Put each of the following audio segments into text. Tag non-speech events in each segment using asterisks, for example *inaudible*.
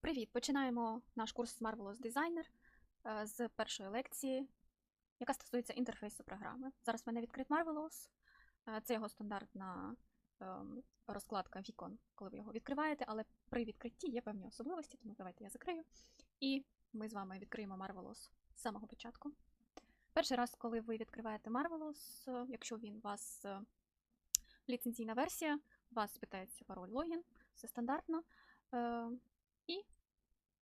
Привіт! Починаємо наш курс Marvelous Designer е, з першої лекції, яка стосується інтерфейсу програми. Зараз в мене відкрит Marvelous. Е, Це його стандартна ем, розкладка вікон, коли ви його відкриваєте, але при відкритті є певні особливості, тому давайте я закрию. І ми з вами відкриємо Marvelous з самого початку. Перший раз, коли ви відкриваєте Marvelous, е, якщо він у вас е, ліцензійна версія, у вас спитається пароль логін, все стандартно. І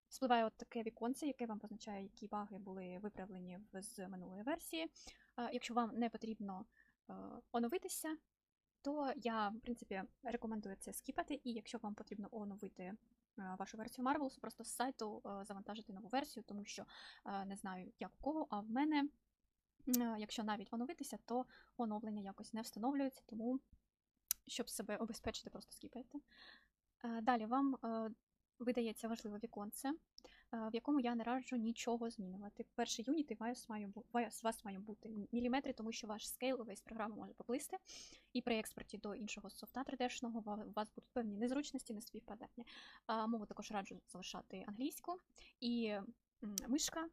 спливає от таке віконце, яке вам позначає, які баги були виправлені з минулої версії. Якщо вам не потрібно е, оновитися, то я, в принципі, рекомендую це скіпати. І якщо вам потрібно оновити е, вашу версію Marvelous, просто з сайту е, завантажити нову версію, тому що не знаю, як у кого, а в мене, якщо навіть оновитися, то оновлення якось не встановлюється, тому щоб себе обезпечити, просто скіпайте. Далі вам видається важливе віконце, е, в якому я не раджу нічого змінювати. Перший юніт і вас має, вас- має бути міліметри, тому що ваш скейл увесь програми може поплисти, і при експорті до іншого софта 3D-шного у вас будуть певні незручності, неспівпадання. Мову також раджу залишати англійську. І мишка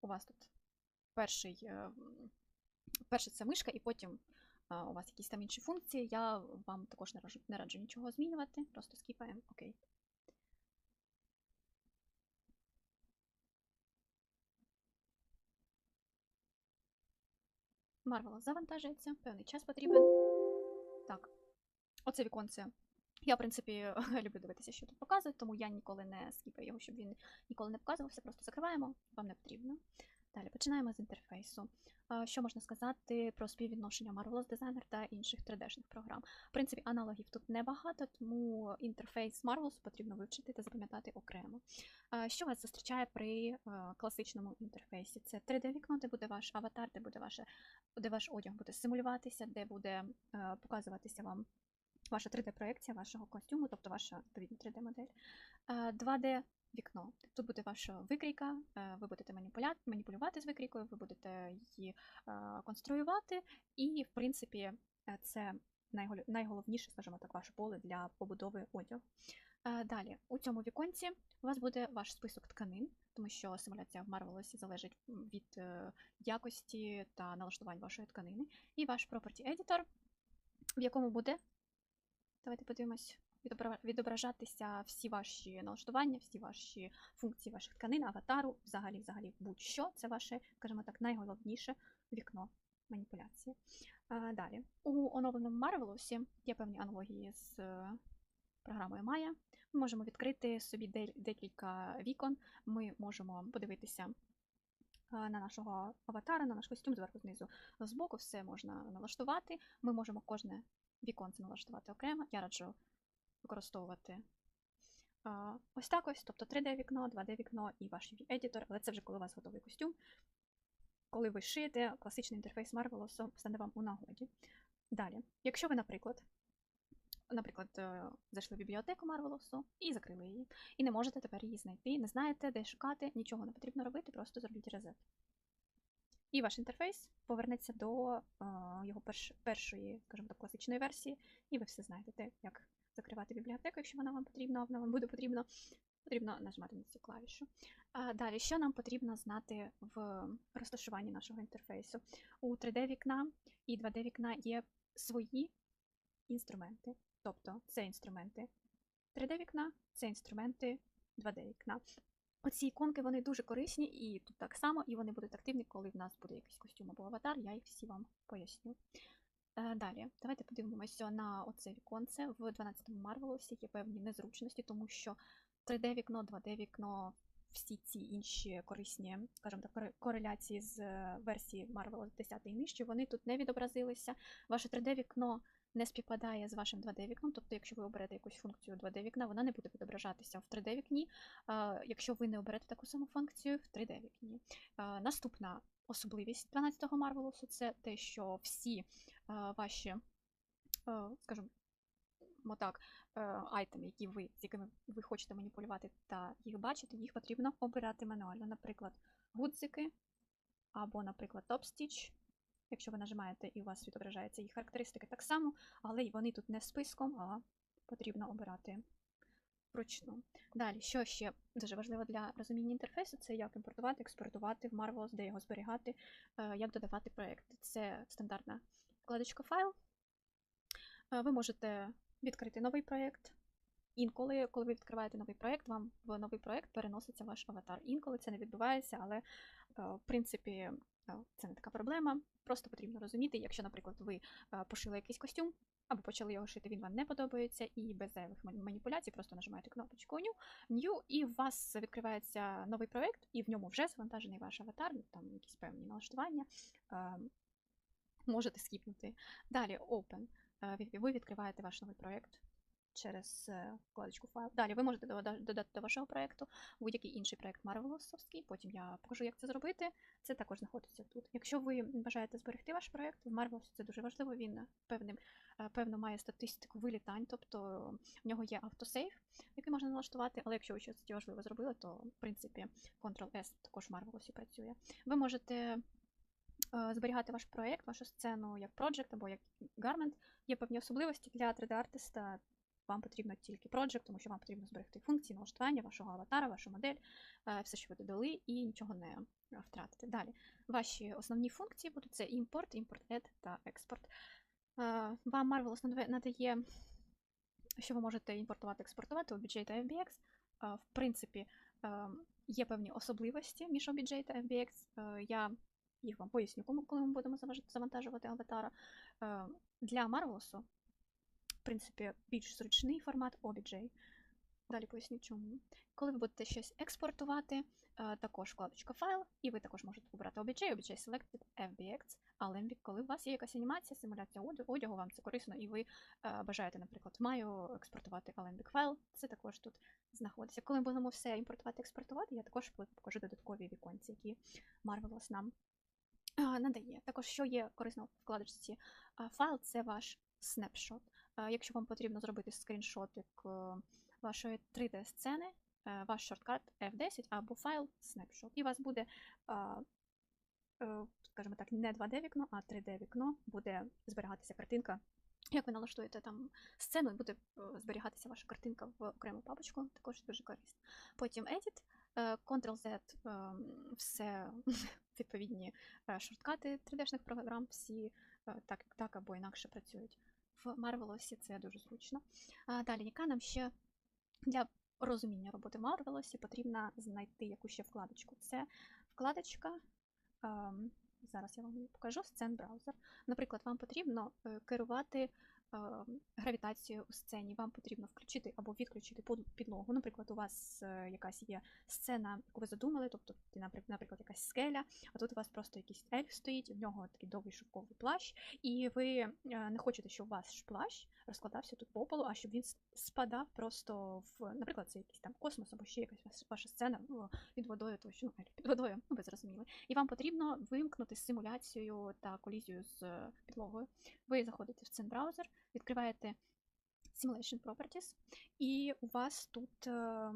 у вас тут перший, е, м, перше це мишка, і потім у вас якісь там інші функції. Я вам також не раджу, не раджу нічого змінювати, просто скіпаємо. Окей. Marvel завантажується, певний час потрібен. Так, оце віконце. Я, в принципі, *laughs* люблю дивитися, що тут показують, тому я ніколи не скіпаю його, щоб він ніколи не показувався. Просто закриваємо, вам не потрібно. Далі починаємо з інтерфейсу. Що можна сказати про співвідношення Marvelous Designer та інших 3D-шних програм? В принципі, аналогів тут небагато, тому інтерфейс Marvelous потрібно вивчити та запам'ятати окремо. Що вас зустрічає при класичному інтерфейсі? Це 3D-вікно, де буде ваш аватар, де буде ваше де ваш одяг буде симулюватися, де буде показуватися вам ваша 3D-проекція вашого костюму, тобто ваша відповідна 3D-модель. 2D вікно. Тут буде ваша викрійка, е, ви будете маніпулювати з викрійкою, ви будете її е, конструювати, і, в принципі, е, це найголовніше, скажімо так, ваше поле для побудови одягу. Далі, у цьому віконці у вас буде ваш список тканин, тому що симуляція в Marvelous залежить від якості та налаштувань вашої тканини. І ваш Property Editor, в якому буде, давайте подивимось, відображатися всі ваші налаштування, всі ваші функції ваших тканин, аватару, взагалі, взагалі будь-що. Це ваше, скажімо так, найголовніше вікно маніпуляції. Далі, у оновленому Marvelous є певні аналогії з е, програмою Maya. Ми можемо відкрити собі декілька вікон. Ми можемо подивитися на нашого аватара, на наш костюм зверху знизу збоку, все можна налаштувати. Ми можемо кожне віконце налаштувати окремо. Я раджу використовувати ось так ось, тобто 3D-вікно, 2D-вікно і ваш едітор, але це вже коли у вас готовий костюм. Коли ви шиєте, класичний інтерфейс Marvelous стане вам у нагоді. Далі, якщо ви, наприклад, наприклад, е, зайшли в бібліотеку Марвелосу і закрили її, і не можете тепер її знайти, не знаєте, де шукати, нічого не потрібно робити, просто зробіть резет. І ваш інтерфейс повернеться до е, його першої, скажімо так, класичної версії, і ви все знайдете, як закривати бібліотеку, якщо вона вам потрібна, вона вам буде потрібна. Потрібно нажимати на цю клавішу. А, далі, що нам потрібно знати в розташуванні нашого інтерфейсу? У 3D-вікна і 2D-вікна є свої інструменти. Тобто це інструменти 3D-вікна, це інструменти 2D-вікна. Оці іконки вони дуже корисні і тут так само, і вони будуть активні, коли в нас буде якийсь костюм або аватар, я їх всі вам поясню. Е, Далі, давайте подивимося на оце віконце. В 12-му Marvelous є певні незручності, тому що 3D-вікно, 2D-вікно, всі ці інші корисні, скажімо так, кореляції з е, версії Marvelous 10 і нижче, вони тут не відобразилися. Ваше 3D-вікно не співпадає з вашим 2D-вікном, тобто, якщо ви оберете якусь функцію 2D-вікна, вона не буде відображатися в 3D-вікні, е, якщо ви не оберете таку саму функцію в 3D-вікні. Е, Наступна особливість 12-го Marvelous це те, що всі ваші, скажімо, так, е, айтеми, які ви, з якими ви хочете маніпулювати та їх бачити, їх потрібно обирати мануально. Наприклад, гудзики або, наприклад, топ-стіч. Якщо ви нажимаєте і у вас відображаються їх характеристики так само, але вони тут не списком, а потрібно обирати вручну. Далі, що ще дуже важливо для розуміння інтерфейсу, це як імпортувати, експортувати в Marvelous, де його зберігати, е, як додавати проекти. Це стандартна вкладочка файл. Е, Ви можете відкрити новий проєкт. Інколи, коли ви відкриваєте новий проєкт, вам в новий проєкт переноситься ваш аватар. Інколи це не відбувається, але е, в принципі е, це не така проблема. Просто потрібно розуміти, якщо, наприклад, ви пошили якийсь костюм або почали його шити, він вам не подобається, і без зайвих маніпуляцій просто нажимаєте кнопочку New, і у вас відкривається новий проєкт, і в ньому вже завантажений ваш аватар, там якісь певні налаштування. Можете скіпнути. Далі Open. Е, ви- відкриваєте ваш новий проєкт через е, вкладочку файл. Далі ви можете додати до вашого проєкту будь-який інший проєкт Marvelous, потім я покажу, як це зробити. Це також знаходиться тут. Якщо ви бажаєте зберегти ваш проєкт, в Marvelous це дуже важливо, він певним, е, певно має статистику вилітань, тобто в нього є автосейв, який можна налаштувати, але якщо ви щось важливе зробили, то в принципі Ctrl-S також в Marvelous працює. Ви можете зберігати ваш проєкт, вашу сцену як project або як garment. Є певні особливості для 3D-артиста. Вам потрібно тільки project, тому що вам потрібно зберегти функції налаштування вашого аватара, вашу модель, е, все, що ви додали, і нічого не е, втратити. Далі, ваші основні функції будуть це імпорт, імпорт add та експорт. Е, Вам Marvelous надає- що ви можете імпортувати, експортувати OBJ та FBX. Е, В принципі, е, є певні особливості між OBJ та FBX. Е, Я їх вам поясню, коли ми будемо завантажувати аватара. Е, Для Marvelous, в принципі, більш зручний формат OBJ. Далі поясню чому. Коли ви будете щось експортувати, е, також вкладочка файл, і ви також можете обрати OBJ, OBJ Selected, FBX, Alembic. Коли у вас є якась анімація, симуляція одягу, вам це корисно, і ви е, бажаєте, наприклад, маю експортувати Alembic файл, це також тут знаходиться. Коли ми будемо все імпортувати, експортувати, я також покажу додаткові віконці, які Marvelous нам надає. Також, що є корисно в вкладочці файл, це ваш снапшот. Якщо вам потрібно зробити скріншотик е, вашої 3D-сцени, е, ваш шорткат F10 або файл snapshot. І у вас буде, е, скажімо так, не 2D вікно, а 3D вікно, буде зберігатися картинка. Як ви налаштуєте там сцену, буде зберігатися ваша картинка в окрему папочку, також дуже корисно. Потім Edit, Ctrl-Z, е, все *laughs* відповідні е, шорткати 3D-шних програм, всі е, так, так або інакше працюють. В Marvelous це дуже зручно. Далі, яка нам ще для розуміння роботи в Marvelous потрібно знайти яку ще вкладочку. Це вкладочка, ем, зараз я вам її покажу, сцен браузер. Наприклад, вам потрібно е, керувати гравітацією у сцені, вам потрібно включити або відключити підлогу. Наприклад, у вас е, якась є сцена, яку ви задумали, тобто, наприклад, якась скеля, а тут у вас просто якийсь ельф стоїть, в нього такий довгий шовковий плащ, і ви е, не хочете, щоб ваш плащ розкладався тут по полу, а щоб він спадав просто в, наприклад, це якийсь там космос або ще якась ваша сцена під водою, тому що ну, під водою, ну ви зрозуміли. І вам потрібно вимкнути симуляцію та колізію з е, підлогою. Ви заходите в цей браузер, відкриваєте Simulation Properties, і у вас тут, е,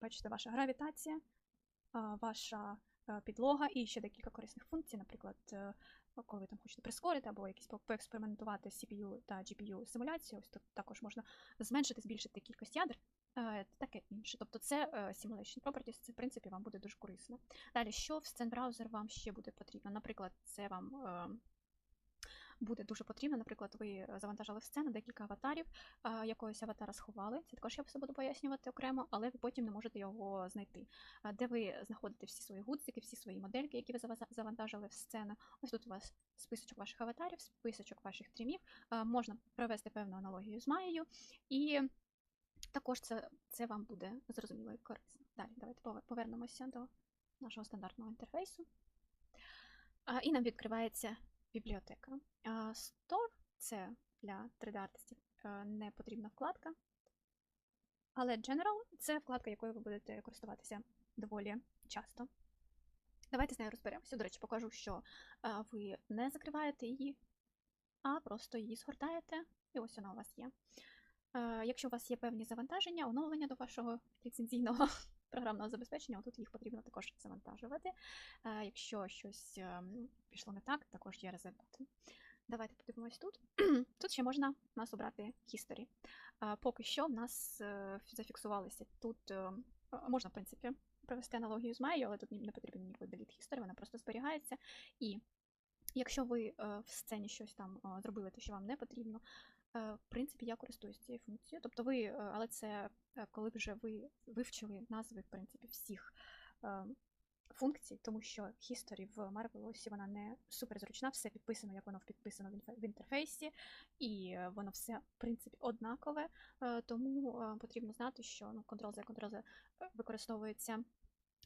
бачите, ваша гравітація, ваша е, підлога і ще декілька корисних функцій, наприклад, е, коли ви там хочете прискорити або якісь поекспериментувати CPU та GPU симуляцію, ось тут також можна зменшити, збільшити кількість ядер. Таке інше. Тобто це Simulation Properties, це в принципі вам буде дуже корисно. Далі, що в Scene Browser вам ще буде потрібно? Наприклад, це вам буде дуже потрібно. Наприклад, ви завантажили сцену декілька аватарів, якогось аватара сховали. Це також я все буду пояснювати окремо, але ви потім не можете його знайти. Де ви знаходите всі свої гудзики, всі свої модельки, які ви завантажили в сцену. Ось тут у вас списочок ваших аватарів, списочок ваших трімів. Можна провести певну аналогію з Маєю, і також це, це вам буде зрозуміло і корисно. Далі, давайте повернемося до нашого стандартного інтерфейсу. І нам відкривається бібліотека. Store це для 3D-артистів е, не потрібна вкладка. Але General це вкладка, якою ви будете користуватися доволі часто. Давайте з нею розберемося. До речі, покажу, що е, ви не закриваєте її, а просто її згортаєте, і ось вона у вас є. Е, Якщо у вас є певні завантаження, оновлення до вашого ліцензійного програмного забезпечення, тут їх потрібно також завантажувати. Е, Якщо щось ем, пішло не так, також є резервати. Давайте подивимось тут. *clears throat* тут ще можна у нас обрати history. Поки що в нас е, зафіксувалися тут. е, можна, в принципі, провести аналогію з Майю, але тут не потрібен ніякий delete history, вона просто зберігається. І якщо ви е, в сцені щось там е, зробили, те, що вам не потрібно, е, в принципі, я користуюсь цією функцією. Тобто ви, е, але це е, коли вже ви вивчили назви, в принципі, всіх. е, Функцій, тому що History в Marvelous вона не супер зручна, все підписано, як воно підписано в інтерфейсі, і е, воно все, в принципі, однакове. Е, Тому е, потрібно знати, що ну, Ctrl-Z, Ctrl-Z е, використовується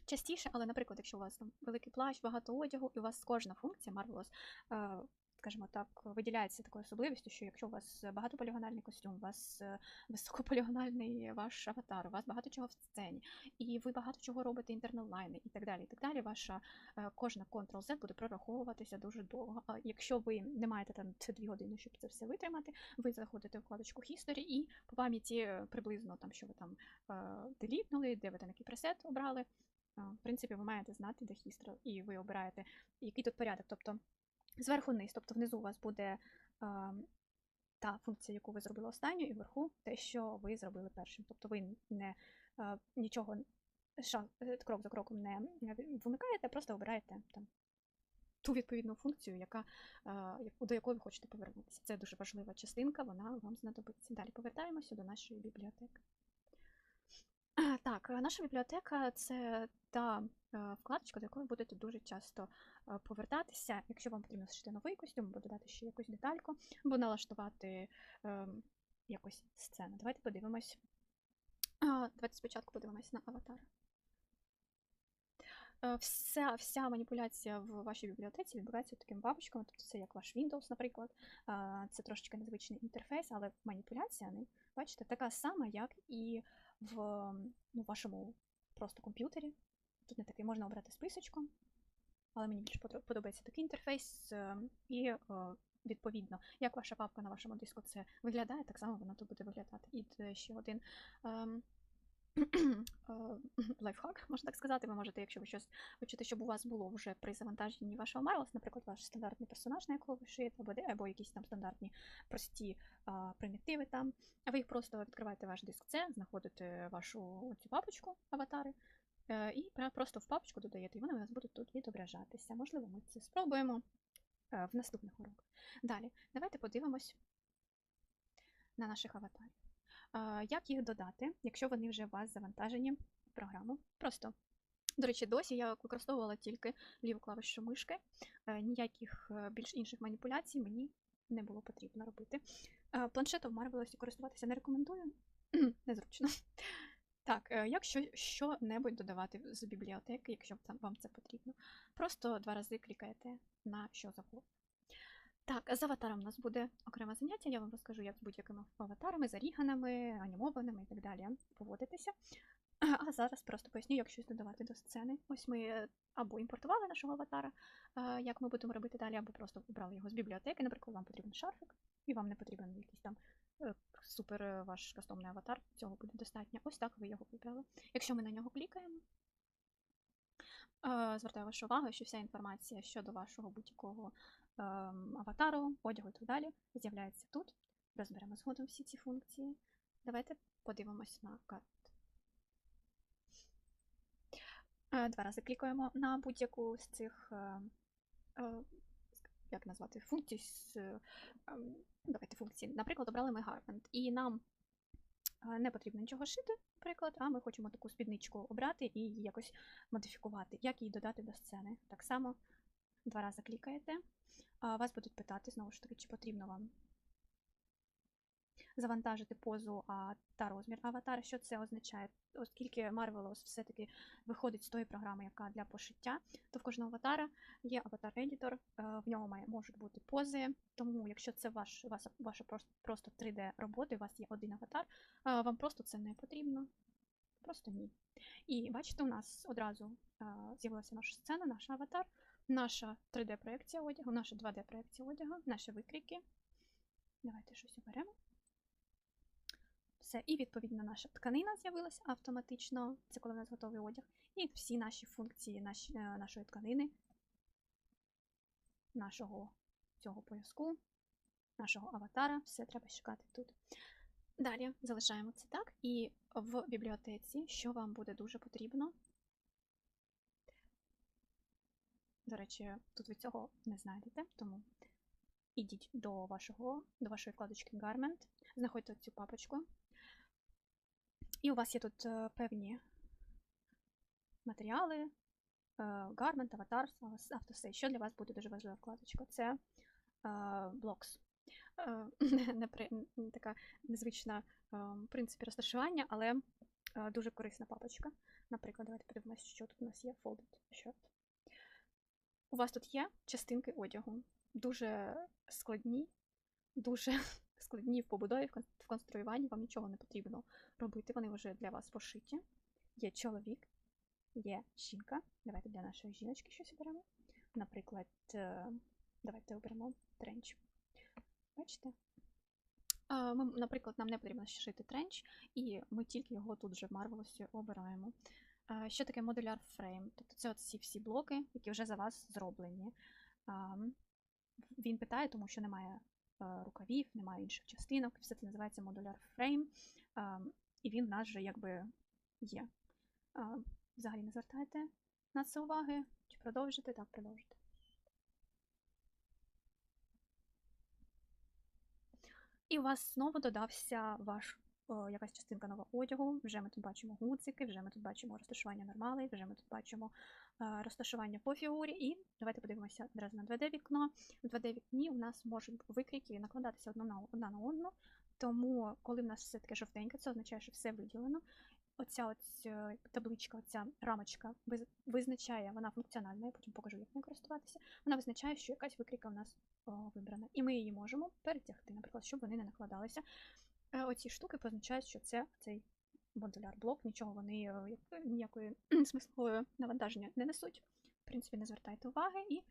частіше, але, наприклад, якщо у вас там великий плащ, багато одягу, і у вас кожна функція Marvelous, е, скажімо так, виділяється такою особливістю, що якщо у вас багатополігональний костюм, у вас е, високополігональний ваш аватар, у вас багато чого в сцені, і ви багато чого робите інтернелайни і так далі. І так далі, ваша е, кожна Ctrl-Z буде прораховуватися дуже довго. Якщо ви не маєте там ці дві години, щоб це все витримати, ви заходите в вкладочку History і по пам'яті е, приблизно там, що ви там делітнули, де ви там який пресет обрали. В принципі, ви маєте знати, де History, і ви обираєте, який тут порядок. Тобто зверху вниз, тобто внизу у вас буде та функція, яку ви зробили останню, і вверху те, що ви зробили першим. Тобто ви не нічого е, крок за кроком не вимикаєте, просто обираєте там ту відповідну функцію, яка, до якої ви хочете повернутися. Це дуже важлива частинка, вона вам знадобиться. Далі повертаємося до нашої бібліотеки. Так, е, наша бібліотека це та е, вкладочка, до якої будете дуже часто е, повертатися. Якщо вам потрібно зшити новий костюм, або додати ще якусь детальку, або налаштувати е, якусь сцену. Давайте подивимось. Давайте спочатку подивимось на аватар. Вся, вся маніпуляція в вашій бібліотеці відбувається таким бабочками, тобто це як ваш Windows, наприклад. Це трошечки незвичний інтерфейс, але маніпуляція, бачите, така сама, як і в ну, вашому просто комп'ютері. Тут не такий можна обрати списочком, але мені більше подобається такий інтерфейс. е, І е, відповідно, як ваша папка на вашому диску це виглядає, так само вона тут буде виглядати. І е, ще один. *clears throat* е, *clears throat* лайфхак, можна так сказати. Ви можете, якщо ви щось хочете, щоб у вас було вже при завантаженні вашого Marvelous, наприклад, ваш стандартний персонаж, на якого ви шиєте, або, якісь там стандартні прості а, примітиви там. А ви їх просто відкриваєте ваш диск C, знаходите вашу цю папочку аватари. е, І просто в папочку додаєте, і вони у вас будуть тут відображатися. Можливо, ми це спробуємо е, в наступних уроках. Далі, давайте подивимось на наших аватарів. Як їх додати, якщо вони вже у вас завантажені в програму? Просто. До речі, досі я використовувала тільки ліву клавішу мишки. Е, Ніяких е, більш інших маніпуляцій мені не було потрібно робити. Е, Планшетом Marvelous користуватися не рекомендую. *clears throat* Незручно. Так, якщо що-небудь додавати з бібліотеки, якщо вам це потрібно, просто два рази клікаєте на що завгодно. Так, з аватаром у нас буде окреме заняття. Я вам розкажу, як з будь-якими аватарами, заріганими, анімованими і так далі поводитися. А зараз просто поясню, як щось додавати до сцени. Ось ми або імпортували нашого аватара, як ми будемо робити далі, або просто обрали його з бібліотеки. Наприклад, вам потрібен шарфик, і вам не потрібен якийсь там е, супер е, ваш кастомний аватар. Цього буде достатньо. Ось так ви його вибрали. Якщо ми на нього клікаємо, звертаю вашу увагу, що вся інформація щодо вашого будь-якого ем, аватару, одягу і так далі з'являється тут. Розберемо згодом всі ці функції. Давайте подивимось на карту. Е, Два рази клікаємо на будь-яку з цих, е, е, як назвати, функцій. е, ем, Давайте функції. Наприклад, обрали ми Garment, і нам е, не потрібно нічого шити, наприклад, а ми хочемо таку спідничку обрати і її якось модифікувати. Як її додати до сцени? Так само два рази клікаєте. Вас будуть питати, знову ж таки, чи потрібно вам завантажити позу а, та розмір аватара. Що це означає? Оскільки Marvelous все-таки виходить з тої програми, яка для пошиття, то в кожного аватара є аватар-едітор, в ньому має, можуть бути пози. Тому, якщо це ваш, вас, ваша просто, просто 3D-робота, у вас є один аватар, вам просто це не потрібно. Просто ні. І бачите, у нас одразу з'явилася наша сцена, наш аватар, наша 3D-проекція одягу, наша 2D-проекція одягу, наші викрики. Давайте щось оберемо. Все, і відповідно наша тканина з'явилася автоматично, це коли в нас готовий одяг. І всі наші функції наші, е, нашої тканини, нашого цього пояску, нашого аватара. Все треба шукати тут. Далі залишаємо це так. І в бібліотеці, що вам буде дуже потрібно. До речі, тут ви цього не знайдете, тому ідіть до, вашого, до вашої вкладочки Garment, знаходьте цю папочку. І у вас є тут е, певні матеріали, е, Garment, Avatar, Автосей. Що для вас буде дуже важлива вкладочка? Це е, *laughs* н- така незвична в принципі розташування, але дуже корисна папочка. Наприклад, давайте подивимося, що тут у нас є Folded Shirt. У вас тут є частинки одягу, дуже складні, дуже складні в побудові, в конструюванні, вам нічого не потрібно робити, вони вже для вас пошиті. Є чоловік, є жінка. Давайте для нашої жіночки щось оберемо. Наприклад, е, давайте оберемо тренч. Бачите? Ми, наприклад, нам не потрібно шити тренч, і ми тільки його тут вже в Marvelous обираємо. Що таке модуляр фрейм? Тобто це ці всі блоки, які вже за вас зроблені. Він питає, тому що немає е, рукавів, немає інших частинок, все це називається модуляр фрейм, і він в нас вже якби є. Взагалі не звертайте на це уваги, чи продовжите? Так, продовжите. І у вас знову додався ваш о, якась частинка нового одягу. Вже ми тут бачимо гуцики, вже ми тут бачимо розташування нормалей, вже ми тут бачимо е, розташування по фігурі. І давайте подивимося одразу на 2D вікно. В 2D вікні у нас можуть викрійки накладатися одна на одна на одну. Тому, коли в нас все таке жовтеньке, це означає, що все виділено. Оця ось е, табличка, оця рамочка визначає, вона функціональна, я потім покажу, як нею користуватися. Вона визначає, що якась викрійка у нас вибрана. І ми її можемо перетягти, наприклад, щоб вони не накладалися. Е, Оці штуки позначають, що це цей модуляр блок, нічого вони е, ніякої *clears throat* смислової навантаження не несуть. В принципі, не звертайте уваги. І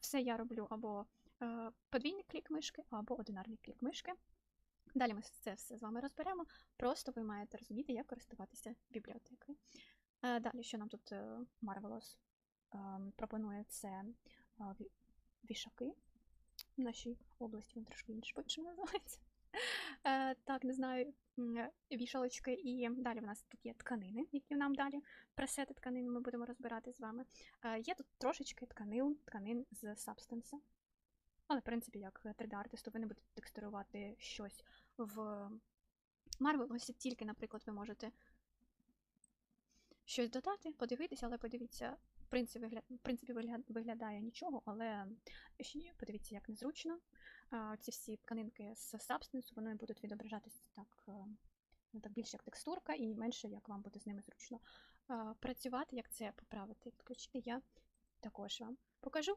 все я роблю або е, подвійний клік мишки, або одинарний клік мишки. Далі ми це все з вами розберемо. Просто ви маєте розуміти, як користуватися бібліотекою. Е, Далі, що нам тут Marvelous пропонує, це вішаки. В нашій області він трошки інше по-іншому називається. Е, Так, не знаю, вішалочки. І далі в нас тут є тканини, які нам далі пресети тканин ми будемо розбирати з вами. Е, Є тут трошечки тканин, тканин з Substance. Але, в принципі, як 3D-артисту, ви не будете текстурувати щось в Marvel. Ось тільки, наприклад, ви можете щось додати, подивитися, але подивіться, в принципі, виглядає нічого, але подивіться, як незручно. Ці всі тканинки з Substance, вони будуть відображатися так, е, ну, так більше як текстурка і менше, як вам буде з ними зручно працювати, як це поправити і підключити, я також вам покажу.